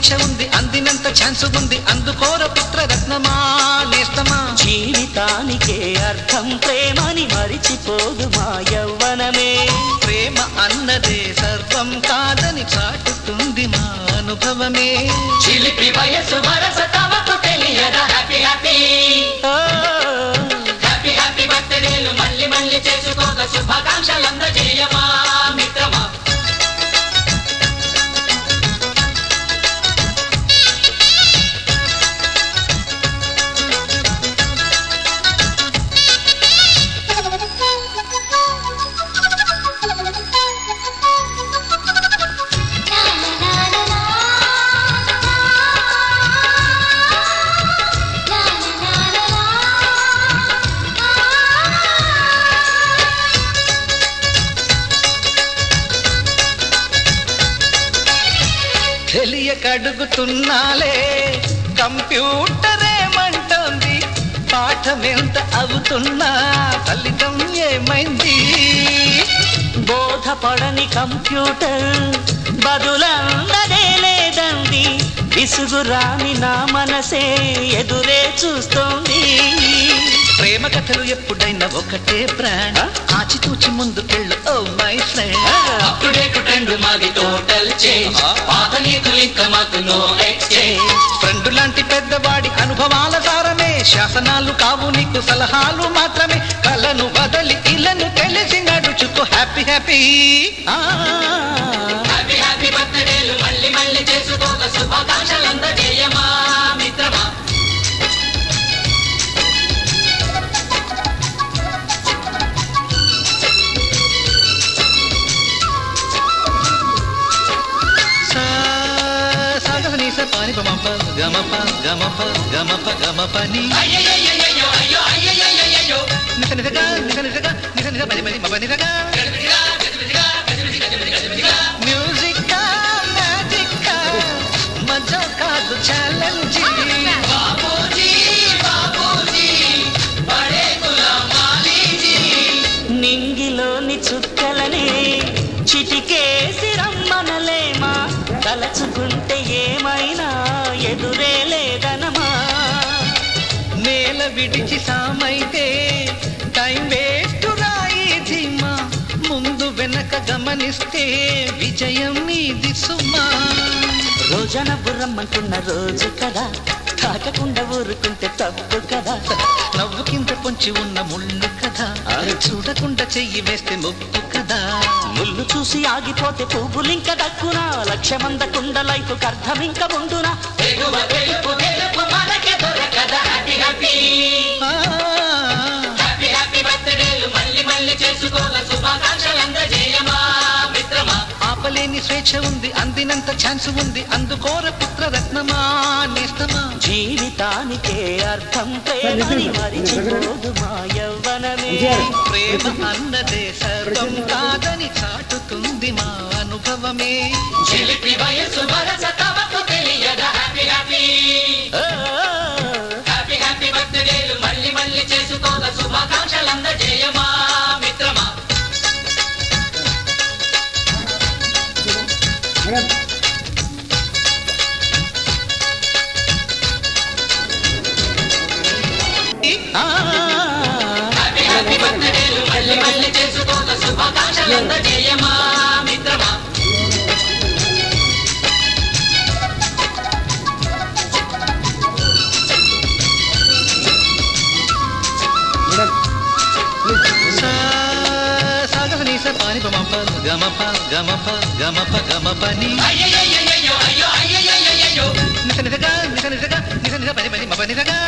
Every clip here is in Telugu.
స్వేచ్ఛ ఉంది అందినంత ఛాన్స్ ఉంది. అందుకోర పుత్ర రత్నమా నేస్తమా? జీవితానికే అర్థం ప్రేమని మరిచిపోదు మా యవ్వనమే. ప్రేమ అన్నదే సర్వం కాదని చాటుతుంది మా అనుభవమే. చిలిపి వయసు వరస తమకు తెలియదా happy happy oh, happy happy బర్త్డేలు మళ్ళీ మళ్ళీ చేసుకోక శుభాకాంక్షలందజేయమా మిత్రమా తెలియక అడుగుతున్నాలే కంప్యూటర్ ఏమంటోంది పాఠమెంత అవుతున్నా? ఫలితం ఏమైంది? బోధపడని కంప్యూటర్ బదులందదే లేదండి విసుగురాని నా మనసే ఎదురే చూస్తోంది. ప్రేమ కథలు ఎప్పుడైనా ఒకటే బ్రాండ్. ఆచితూచి ముందుకెళ్ళు ఓ మై ఫ్రెండ్. అప్పుడేకు ట్రెండ్ మాది టోటల్ చేంజ్ పాత నీతులు ఇంకా మాకు నో ఎక్స్చేంజ్ ఫ్రెండ్ లాంటి పెద్దవాడి అనుభవాల సారమే. శాసనాలు కావు నీకు సలహాలు మాత్రమే. కలను వదలి ఇలను తెలిసి నడుచుకో. హ్యాపీ హ్యాపీ పాని పమప గమప గమప గమప గమపని పని అయ్యో అయ్యయ్యయ్యయ్యో నిస నిసగా నిస నిసగా పని పని మప నిసగా వేదనమా? నేల విడిచి సామైతే టైం వేస్ట్ రాయి ధీమా. ముందు వెనక గమనిస్తే విజయం నీది సుమా. రోజన బుర్రమ్మంటున్న రోజు కదా తాకకుండా ఊరుకుంటే తప్పు కదా. నవ్వు కింద పొంచి ఉన్న ముళ్ళు కదా. చూడకుండా చెయ్యి వేస్తే ముప్పు కదా. ముళ్ళు చూసి ఆగిపోతే పువ్వులింక దక్కునా. లక్ష్యమందకుండ లైఫ్ అర్థం ఇంక మిత్రమా? ఆపలేని స్వేచ్ఛ ఉంది అందినంత ఛాన్స్ ఉంది అందుకోర పుత్ర రత్నమా నేస్తమా? జీవితానికే అర్థం ప్రేమని మరిచిపోదు మా యవ్వనమే ప్రేమ అన్నదే సర్వం కాదని చాటుతుంది మా అనుభవమే. చిలిపి వయసు వరస తమకు తెలియదా. హ్యాపీ హ్యాపీ హ్యాపీ హ్యాపీ బర్త్డేలు మళ్ళీ మళ్ళీ చేసుకోక శుభాకాంక్షలందజేయమా? మిత్రమా శుభాకాంక్షలందజేయమా మిత్రమా సా సాగసనీస పాని పమప గమప గమప గమప గమపని అయ్యయ్యయ్యయ్యో అయ్యో అయ్యయ్యయ్యయ్యో నిస నిసగా నిస పని పని మప నిజగా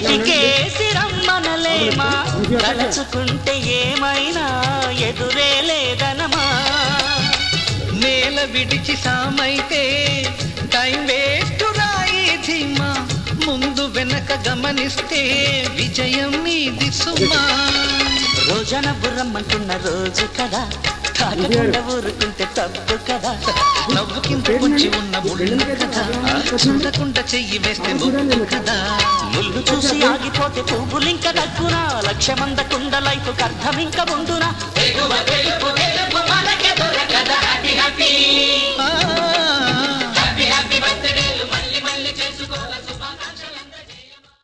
చిటికేసి రమ్మనలేమా తలచుకుంటే ఏమైనా ఎదురే లేదనమా. నేల విడిచి సామైతే టైం వేస్ట్ రాయి ధీమా. ముందు వెనక గమనిస్తే విజయం నీది సుమా రోజన బుర్రమ్మంటున్న రోజు కదా. తాకకుండా ఊరుకుంటే తప్పు కదా నవ్వుకింత పొంచి ఉన్న ముళ్ళు కదా చూడకుండా చెయ్యి వేస్తే ముళ్ళు కదా ముళ్ళు చూసి ఆగిపోతే పువ్వులింక దక్కునా లక్ష్యమందకుండా లైఫ్ అర్థం ఇంకా ఉండునా